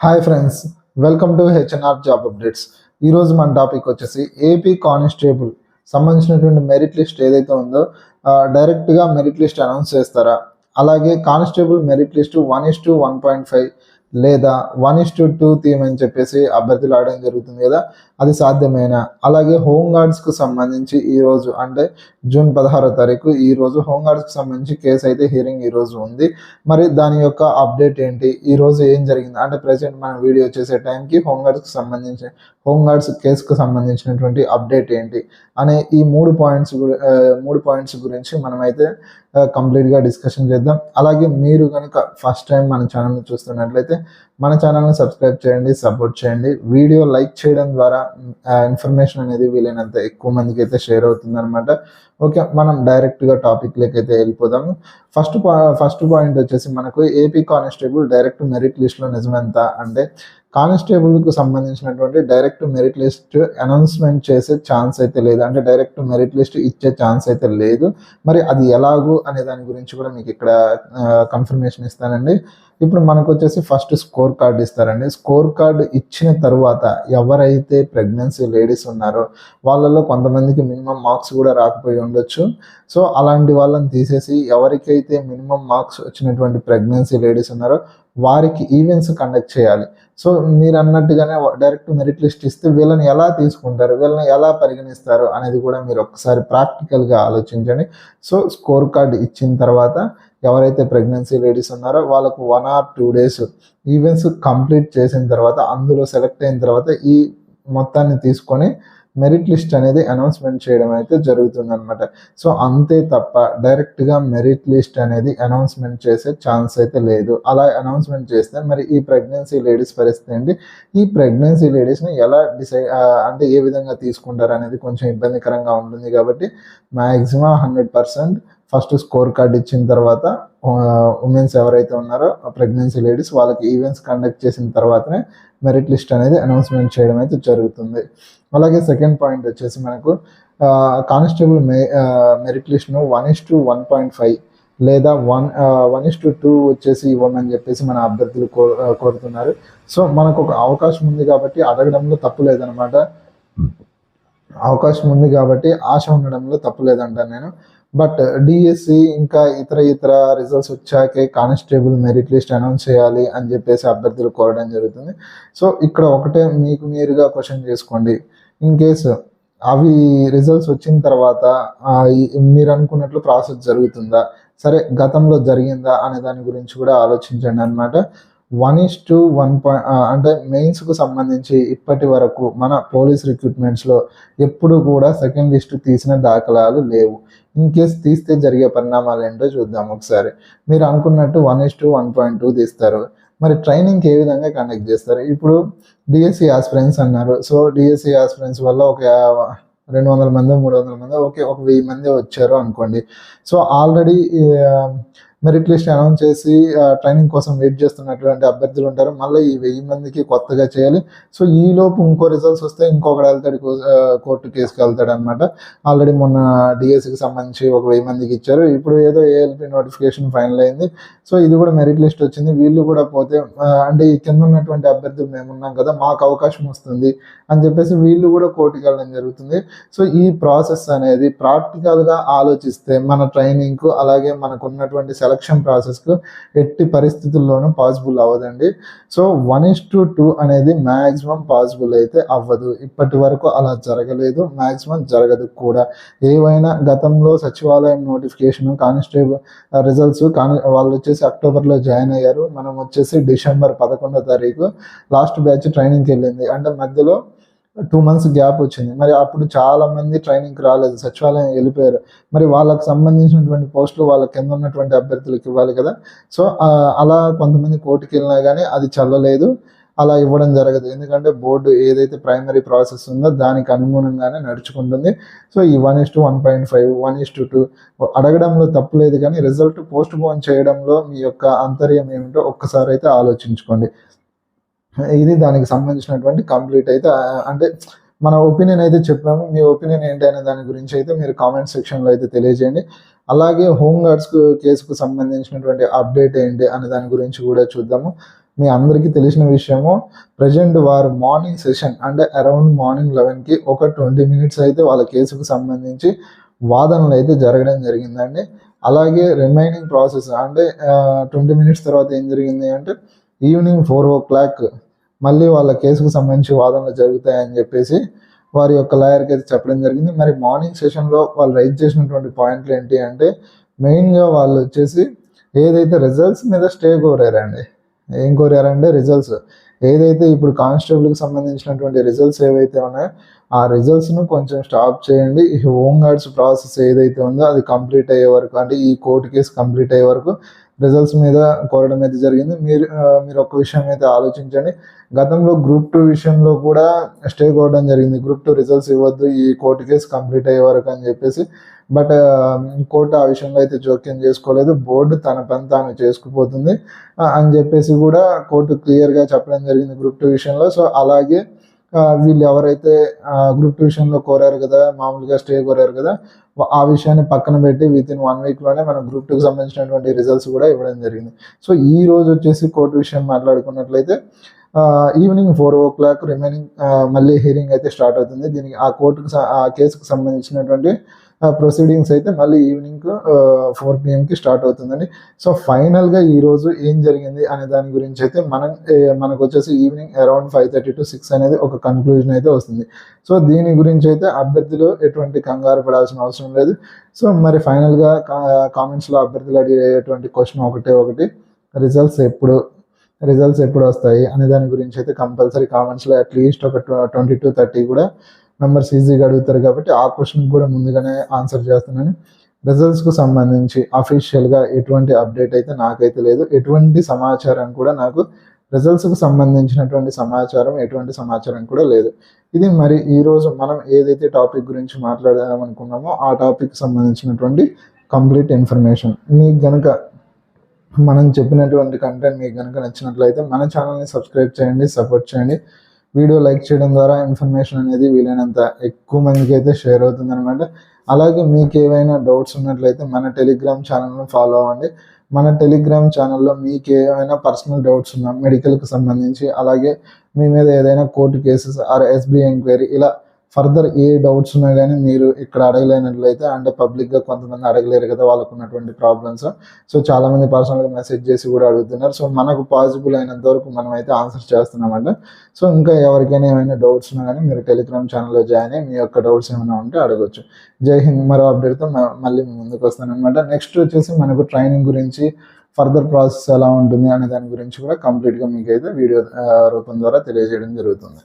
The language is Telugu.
Hi friends welcome to HNR job updates ఈరోజు మన టాపిక్ వచ్చేసి ఏపీ కానిస్టేబుల్ సంబంధించినటువంటి మెరిట్ లిస్ట్ ఏదైతే ఉందో డైరెక్ట్గా మెరిట్ లిస్ట్ అనౌన్స్ చేస్తారా? అలాగే constable merit list one is to one point five లేదా వన్ ఇస్ టు టూ థీమ్ అని చెప్పేసి అభ్యర్థులు ఆడడం జరుగుతుంది కదా అది సాధ్యమేనా? అలాగే హోమ్ గార్డ్స్కు సంబంధించి ఈరోజు అంటే జూన్ పదహారో తారీఖు ఈ రోజు హోమ్ గార్డ్స్కి సంబంధించి కేసు అయితే హియరింగ్ ఈరోజు ఉంది. మరి దాని యొక్క అప్డేట్ ఏంటి? ఈరోజు ఏం జరిగింది? అంటే ప్రజెంట్ మనం వీడియో చేసే టైంకి హోమ్ గార్డ్స్కి సంబంధించి హోమ్ గార్డ్స్ కేసుకు సంబంధించినటువంటి అప్డేట్ ఏంటి అనే ఈ మూడు పాయింట్స్ మూడు పాయింట్స్ గురించి మనమైతే కంప్లీట్గా డిస్కషన్ చేద్దాం. అలాగే మీరు కనుక ఫస్ట్ టైం మన ఛానల్ని చూస్తున్నట్లయితే మన ఛానల్ని సబ్స్క్రైబ్ చేయండి సపోర్ట్ చేయండి. వీడియో లైక్ చేయడం ద్వారా ఇన్ఫర్మేషన్ అనేది వీలైనంత ఎక్కువ మందికి అయితే షేర్ అవుతుందనమాట ఓకే మనం డైరెక్ట్గా టాపిక్లోకి అయితే వెళ్ళిపోదాము. ఫస్ట్ ఫస్ట్ పాయింట్ వచ్చేసి మనకు ఏపీ కానిస్టేబుల్ డైరెక్ట్ మెరిట్ లిస్ట్లో నిజమెంత అంటే కానిస్టేబుల్కు సంబంధించినటువంటి డైరెక్ట్ మెరిట్ లిస్ట్ అనౌన్స్మెంట్ చేసే ఛాన్స్ అయితే లేదు. అంటే డైరెక్ట్ మెరిట్ లిస్ట్ ఇచ్చే ఛాన్స్ అయితే లేదు. మరి అది ఎలాగూ అనే దాని గురించి కూడా మీకు ఇక్కడ కన్ఫర్మేషన్ ఇస్తానండి. ఇప్పుడు మనకు వచ్చేసి ఫస్ట్ స్కోర్ కార్డ్ ఇస్తారండి. స్కోర్ కార్డ్ ఇచ్చిన తర్వాత ఎవరైతే ప్రెగ్నెన్సీ లేడీస్ ఉన్నారో వాళ్ళలో కొంతమందికి మినిమం మార్క్స్ కూడా రాకపోయి ఉండొచ్చు. సో అలాంటి వాళ్ళని తీసేసి ఎవరికైతే మినిమం మార్క్స్ వచ్చినటువంటి ప్రెగ్నెన్సీ లేడీస్ ఉన్నారో వారికి ఈవెంట్స్ కండక్ట్ చేయాలి. సో మీరు అన్నట్టుగానే డైరెక్ట్ మెరిట్ లిస్ట్ ఇస్తే వీళ్ళని ఎలా తీసుకుంటారు? వీళ్ళని ఎలా పరిగణిస్తారు? అనేది కూడా మీరు ఒకసారి ప్రాక్టికల్గా ఆలోచించండి. సో స్కోర్ కార్డ్ ఇచ్చిన తర్వాత ఎవరైతే ప్రెగ్నెన్సీ లేడీస్ ఉన్నారో వాళ్ళకు one or two days events complete చేసిన తర్వాత అందులో సెలెక్ట్ అయిన తర్వాత ఈ మొత్తాన్ని తీసుకొని మెరిట్ లిస్ట్ అనేది అనౌన్స్మెంట్ చేయడం అయితే జరుగుతుంది అనమాట సో అంతే తప్ప డైరెక్ట్గా మెరిట్ లిస్ట్ అనేది అనౌన్స్మెంట్ చేసే ఛాన్స్ అయితే లేదు. అలా అనౌన్స్మెంట్ చేస్తే మరి ఈ ప్రెగ్నెన్సీ లేడీస్ పరిస్థితి ఏంటి? ఈ ప్రెగ్నెన్సీ లేడీస్ని ఎలా డిసైడ్ అంటే ఏ విధంగా తీసుకుంటారు అనేది కొంచెం ఇబ్బందికరంగా ఉంటుంది కాబట్టి maximum hundred percent first score card ఇచ్చిన తర్వాత ఉమెన్స్ ఎవరైతే ఉన్నారో ప్రెగ్నెన్సీ లేడీస్ వాళ్ళకి ఈవెంట్స్ కండక్ట్ చేసిన తర్వాతనే మెరిట్ లిస్ట్ అనేది అనౌన్స్మెంట్ చేయడం అయితే జరుగుతుంది. అలాగే సెకండ్ పాయింట్ వచ్చేసి మనకు కానిస్టేబుల్ మే merit లిస్ట్ను one is to one point five లేదా one one is to two వచ్చేసి ఇవ్వమని చెప్పేసి మన అభ్యర్థులు కో కోరుతున్నారు. సో మనకు ఒక అవకాశం ఉంది కాబట్టి అడగడంలో తప్పు లేదనమాట. అవకాశం ఉంది కాబట్టి ఆశ ఉండడంలో తప్పు లేదంటాను నేను. బట్ డిఎస్సి uh, ఇంకా ఇతర ఇతర రిజల్ట్స్ వచ్చాకే కానిస్టేబుల్ మెరిట్ లిస్ట్ అనౌన్స్ చేయాలి అని చెప్పేసి అభ్యర్థులు కోరడం జరుగుతుంది. సో ఇక్కడ ఒకటే మీకు మీరుగా క్వశ్చన్ చేసుకోండి. ఇన్ కేసు అవి రిజల్ట్స్ వచ్చిన తర్వాత మీరు అనుకున్నట్లు ప్రాసెస్ జరుగుతుందా? సరే గతంలో జరిగిందా? అనే దాని గురించి కూడా ఆలోచించండి అనమాట one is to one point అంటే మెయిన్స్కు సంబంధించి ఇప్పటి వరకు మన పోలీస్ రిక్రూట్మెంట్స్లో ఎప్పుడు కూడా సెకండ్ లిస్ట్ తీసిన దాఖలాలు లేవు. ఇన్ కేస్ తీస్తే జరిగే పరిణామాలు ఏంటో చూద్దాం ఒకసారి. మీరు అనుకున్నట్టు one is to one point two తీస్తారు. మరి ట్రైనింగ్ ఏ విధంగా కండక్ట్ చేస్తారు? ఇప్పుడు డిఎస్సి ఆస్పిరెంట్స్ అన్నారు. సో డిఎస్సి ఆస్పిరెంట్స్ వల్ల ఒక రెండు వందల మంది మూడు వందల మంది ఓకే ఒక వెయ్యి మంది వచ్చారు అనుకోండి. So already merit list announce చేసి ట్రైనింగ్ కోసం వెయిట్ చేస్తున్నటువంటి అభ్యర్థులు ఉంటారు. మళ్ళీ ఈ వెయ్యి మందికి కొత్తగా చేయాలి. సో ఈ లోపు ఇంకో రిజల్ట్స్ వస్తే ఇంకొకటి వెళ్తాడు కో- కోర్టు కేసుకి వెళ్తాడు అనమాట ఆల్రెడీ మొన్న డిఎస్సికి సంబంధించి ఒక వెయ్యి మందికి ఇచ్చారు. ఇప్పుడు ఏదో ఏఎల్పి నోటిఫికేషన్ ఫైనల్ అయింది. సో ఇది కూడా మెరిట్ లిస్ట్ వచ్చింది. వీళ్ళు కూడా పోతే అంటే ఈ కింద ఉన్నటువంటి అభ్యర్థులు మేము ఉన్నాం కదా మాకు అవకాశం వస్తుంది అని చెప్పేసి వీళ్ళు కూడా కోర్టుకి వెళ్ళడం జరుగుతుంది. సో ఈ ప్రాసెస్ అనేది ప్రాక్టికల్గా ఆలోచిస్తే మన ట్రైనింగ్కు అలాగే మనకు ఉన్నటువంటి సెలక్షన్ ప్రాసెస్కు ఎట్టి పరిస్థితుల్లోనూ పాసిబుల్ అవ్వదండి. So one is to two అనేది మ్యాక్సిమం పాసిబుల్ అయితే అవ్వదు. ఇప్పటి వరకు అలా జరగలేదు. మ్యాక్సిమం జరగదు కూడా. ఏవైనా గతంలో సచివాలయం నోటిఫికేషన్ కానిస్టేబుల్ రిజల్ట్స్ కాని వాళ్ళు వచ్చేసి అక్టోబర్లో జాయిన్ అయ్యారు. మనం వచ్చేసి డిసెంబర్ పదకొండో తారీఖు లాస్ట్ బ్యాచ్ ట్రైనింగ్కి వెళ్ళింది. అంటే మధ్యలో టూ మంత్స్ గ్యాప్ వచ్చింది. మరి అప్పుడు చాలా మంది ట్రైనింగ్కి రాలేదు. సచివాలయం వెళ్ళిపోయారు. మరి వాళ్ళకి సంబంధించినటువంటి పోస్టులు వాళ్ళ కింద ఉన్నటువంటి అభ్యర్థులకు ఇవ్వాలి కదా. సో అలా కొంతమంది కోర్టుకి వెళ్ళినా కానీ అది చల్లలేదు. అలా ఇవ్వడం జరగదు. ఎందుకంటే బోర్డు ఏదైతే ప్రైమరీ ప్రాసెస్ ఉందో దానికి అనుగుణంగానే నడుచుకుంటుంది. సో ఈ one is to one point five one is to two అడగడంలో తప్పులేదు కానీ రిజల్ట్ పోస్ట్ పోన్ చేయడంలో మీ యొక్క అంతర్యం ఏమిటో ఒక్కసారి అయితే ఆలోచించుకోండి. ఇది దానికి సంబంధించినటువంటి కంప్లీట్ అయితే అంటే మన ఒపీనియన్ అయితే చెప్పాము. మీ ఒపీనియన్ ఏంటి అనే దాని గురించి అయితే మీరు కామెంట్ సెక్షన్లో అయితే తెలియజేయండి. అలాగే హోమ్ గార్డ్స్ కేసుకు సంబంధించినటువంటి అప్డేట్ ఏంటి అనే దాని గురించి కూడా చూద్దాము. మీ అందరికీ తెలిసిన విషయము ప్రజెంట్ వారు మార్నింగ్ సెషన్ అంటే అరౌండ్ మార్నింగ్ లెవెన్కి ఒక ట్వంటీ మినిట్స్ అయితే వాళ్ళ కేసుకు సంబంధించి వాదనలు అయితే జరగడం జరిగిందండి. అలాగే రిమైనింగ్ ప్రాసెస్ అంటే ట్వంటీ మినిట్స్ తర్వాత ఏం జరిగింది అంటే ఈవినింగ్ ఫోర్ ఓ క్లాక్ మళ్ళీ వాళ్ళ కేసుకు సంబంధించి వాదనలు జరుగుతాయని చెప్పేసి వారి యొక్క లాయర్కి అయితే చెప్పడం జరిగింది. మరి మార్నింగ్ సెషన్లో వాళ్ళు రైజ్ చేసినటువంటి పాయింట్లు ఏంటి అంటే మెయిన్గా వాళ్ళు వచ్చేసి ఏదైతే రిజల్ట్స్ మీద స్టే కోరారండి ఏం కోరారంటే రిజల్ట్స్. ఏదైతే ఇప్పుడు కానిస్టేబుల్కి సంబంధించినటువంటి రిజల్ట్స్ ఏవైతే ఉన్నాయో ఆ రిజల్ట్స్ను కొంచెం స్టాప్ చేయండి. ఈ హోమ్ గార్డ్స్ ప్రాసెస్ ఏదైతే ఉందో అది కంప్లీట్ అయ్యే వరకు అంటే ఈ కోర్టు కేసు కంప్లీట్ అయ్యే వరకు రిజల్ట్స్ మీద కోరడం అయితే జరిగింది. మీరు మీరు ఒక విషయం అయితే ఆలోచించండి. గతంలో గ్రూప్ టూ విషయంలో కూడా స్టే కోవడం జరిగింది. గ్రూప్ టూ రిజల్ట్స్ ఇవ్వద్దు ఈ కోర్టు కేసు కంప్లీట్ అయ్యే వరకు అని చెప్పేసి. బట్ కోర్టు ఆ విషయంలో అయితే జోక్యం చేసుకోలేదు. బోర్డు తన పని తాను చేసుకుపోతుంది అని చెప్పేసి కూడా కోర్టు క్లియర్గా చెప్పడం జరిగింది గ్రూప్ టూ విషయంలో. సో అలాగే వీళ్ళు ఎవరైతే గ్రూప్ టూ విషయంలో కోరారు కదా మామూలుగా స్టే కోరారు కదా ఆ విషయాన్ని పక్కన పెట్టి విత్ ఇన్ వన్ వీక్లోనే మన గ్రూప్ టూకి సంబంధించినటువంటి రిజల్ట్స్ కూడా ఇవ్వడం జరిగింది. సో ఈ రోజు వచ్చేసి కోర్టు విషయం మాట్లాడుకున్నట్లయితే evening four o'clock remaining మళ్ళీ హియరింగ్ అయితే స్టార్ట్ అవుతుంది. దీనికి ఆ కోర్టుకు ఆ కేసుకు సంబంధించినటువంటి ప్రొసీడింగ్స్ అయితే మళ్ళీ ఈవినింగ్ ఫోర్ పిఎంకి స్టార్ట్ అవుతుందండి. సో ఫైనల్గా ఈరోజు ఏం జరిగింది అనే దాని గురించి అయితే మనం మనకు వచ్చేసి evening around five thirty to six అనేది ఒక కన్క్లూజన్ అయితే వస్తుంది. సో దీని గురించి అయితే అభ్యర్థులు ఎటువంటి కంగారు పడాల్సిన అవసరం లేదు. సో మరి ఫైనల్గా కామెంట్స్లో అభ్యర్థులు అడిగేటువంటి క్వశ్చన్ ఒకటే ఒకటి. రిజల్ట్స్ ఎప్పుడు రిజల్ట్స్ ఎప్పుడు వస్తాయి అనే దాని గురించి అయితే కంపల్సరీ కామెంట్స్లో అట్లీస్ట్ ఒక ట్వంటీ టు థర్టీ కూడా మెంబర్స్ ఈజీగా అడుగుతారు కాబట్టి ఆ క్వశ్చన్ కూడా ముందుగానే ఆన్సర్ చేస్తున్నాను. రిజల్ట్స్కు సంబంధించి అఫీషియల్గా ఎటువంటి అప్డేట్ అయితే నాకైతే లేదు. ఎటువంటి సమాచారం కూడా నాకు రిజల్ట్స్కు సంబంధించినటువంటి సమాచారం ఎటువంటి సమాచారం కూడా లేదు. ఇది మరి ఈరోజు మనం ఏదైతే టాపిక్ గురించి మాట్లాడదాం అనుకున్నామో ఆ టాపిక్ సంబంధించినటువంటి కంప్లీట్ ఇన్ఫర్మేషన్ మీకు గనక మనం చెప్పినటువంటి కంటెంట్ మీకు కనుక నచ్చినట్లయితే మన ఛానల్ని సబ్స్క్రైబ్ చేయండి సపోర్ట్ చేయండి. వీడియో లైక్ చేయడం ద్వారా ఇన్ఫర్మేషన్ అనేది వీలైనంత ఎక్కువ మందికి అయితే షేర్ అవుతుంది అనమాట అలాగే మీకు ఏవైనా డౌట్స్ ఉన్నట్లయితే మన టెలిగ్రామ్ ఛానల్ని ఫాలో అవ్వండి. మన టెలిగ్రామ్ ఛానల్లో మీకు ఏమైనా పర్సనల్ డౌట్స్ ఉన్నా మెడికల్కి సంబంధించి అలాగే మీ మీద ఏదైనా court cases or SBI enquiry ఇలా ఫర్దర్ ఏ డౌట్స్ ఉన్నా కానీ మీరు ఇక్కడ అడగలేనట్లయితే అంటే పబ్లిక్గా కొంతమంది అడగలేరు కదా వాళ్ళకు ఉన్నటువంటి ప్రాబ్లమ్స్. సో చాలామంది పర్సనల్గా మెసేజ్ చేసి కూడా అడుగుతున్నారు. సో మనకు పాసిబుల్ అయినంత వరకు మనం అయితే ఆన్సర్ చేస్తున్నామంట. సో ఇంకా ఎవరికైనా ఏమైనా డౌట్స్ ఉన్నా కానీ మీరు టెలిగ్రామ్ ఛానల్లో జాయిన్ అయ్యి మీ యొక్క డౌట్స్ ఏమైనా ఉంటే అడగొచ్చు. జై హింద్. మరో అప్డేట్తో మళ్ళీ ముందుకు వస్తానమాట నెక్స్ట్ వచ్చేసి మనకు ట్రైనింగ్ గురించి ఫర్దర్ ప్రాసెస్ ఎలా ఉంటుంది అనే దాని గురించి కూడా కంప్లీట్గా మీకైతే వీడియో రూపం ద్వారా తెలియజేయడం జరుగుతుంది.